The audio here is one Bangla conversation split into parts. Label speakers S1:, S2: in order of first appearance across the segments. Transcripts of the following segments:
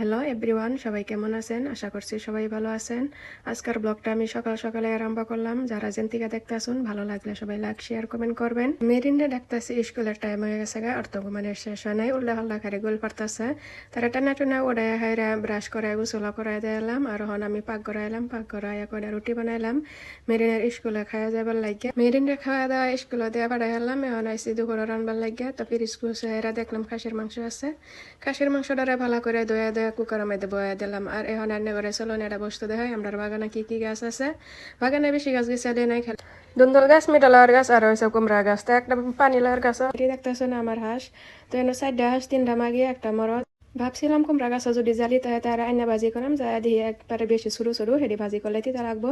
S1: হ্যালো এভরিওয়ান সবাই কেমন আছেন? আশা করছি সবাই ভালো আছেন। আজকের ব্লগটা আমি সকাল সকালে আরম্ভ করলাম। যারা যেন দেখতে আসুন, ভালো লাগলে সবাই লাইক শেয়ার কমেন্ট করবেন। মেরিনরে ডাকতেছি, স্কুলের টাইম হয়ে গেছে গা অর্থ ঘুমানের শেষ হয় নাই। উল্লা হল্লা খারে গোল পারতাছে তারা টানা টুনা ওড়াই হাইরা ব্রাশ করাই গোসলা করাই দিলাম আর হন আমি পাক করাইলাম পাক করাই করে রুটি বানাইলাম। মেরিনের স্কুলে খাওয়া যাবার লাগে মেরিনরে খাওয়া দাওয়া, স্কুলে দেওয়া বাড়াই হলাম এখন আইসি দুপুরে রানবার লাগে তো ফির স্কুল দেখলাম খাসির মাংস আছে। খাসির মাংসটারে ভালো করে দয়া দয়া কুকারের মধ্যে বয়া দিলাম আর এখন আর করে চলো এটা বস্তু দেখাই আমরা বাগানে কি কি গাছ আছে বাগানে বেশি গাছ গেছে নাই খেলা দুন্দল গাছ মিডালার গাছ আর হয়েছে কুমড়া গাছ তো একটা পানি লাগার গাছ দেখতেছো না আমার হাঁস তো এনে চারটা হাঁস তিনটা মাগিয়ে একটা মরদ ভাবছিলাম কুমড়া গাছ যদি জালি তাই তারা আইনা ভাজি করাম যা দিয়ে একবারে বেশি সরু সরু হেডি ভাজি করলে তিতা রাখব।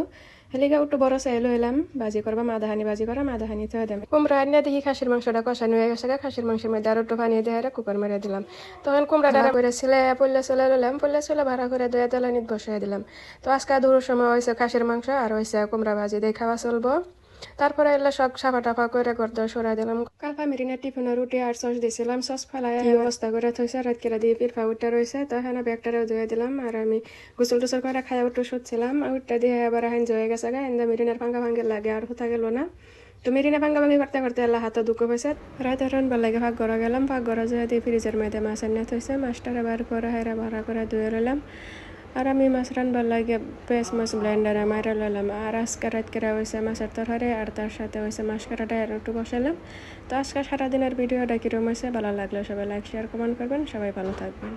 S1: হেলিকা একটু বড় চাই লইলাম ভাজি করবা মাদাহানি ভাজি করা মাদাহানি থয়ে দেবে কুমড়া আইনা দেখি খাসির মাংসটা কষানো হয়ে গেছে খাসির মাংসের মধ্যে আর একটু পানি দিয়ে কুকার মেরে দিলাম। তখন কুমড়াটা করে ছিলে পল্লে চলে লইলাম পল্লা চলে ভাড়া করে দয়া তেলানিত বসাই দিলাম। তো আজকে দুটোর সময় হয়েছে খাসির মাংস আর হয়েছে কুমড়া ভাজি দিয়ে খাওয়া চলবো। তারপরে এলে সব সাফা টাফা করে দর সরাই দিলাম। কালপা মেরিনের টিফিনে রুটি আর সস দিয়েছিলাম সস ফেলাই অবস্থা করে থইছে রাত কেলা দিয়ে পিরফা উঠটা রয়েছে তো হ্যাঁ ব্যাগটারেও ধুয়ে দিলাম আর আমি গোসল টোসল করে খাই উঠে শুচ্ছিলাম উঠটা দিয়ে এবার হাইন জয়ে গেছে গা এন্দা মেরিনের ভাঙ্গা ভাঙ্গে লাগে আর হতা গেল না। তো মেরিনে ভাঙ্গা ভাঙ্গি করতে করতে এলা হাতে দুঃখ হয়েছে রাত রানবার লাগে ভাগ ঘর গেলাম ভাগ ঘর যেয়ে দিয়ে ফ্রিজের মধ্যে মাছ এনে থইছে মাছটারে বার করে হাইরা ভাড়া করে ধুয়ে রইলাম। রানবার লাগে পেঁয়াজ মাছ ব্লেন্ডারে মারা লইলাম আর আজকে রাত কেরা হয়েছে মাছের তরহারে আর তার সাথে হয়েছে মাছ কাটাটা একটু বসালাম তো আজকে সারাদিনের ভিডিওটা কীরকম হয়েছে ভালো লাগলে সবাই লাইক শেয়ার কমেন্ট করবেন, সবাই ভালো থাকবেন।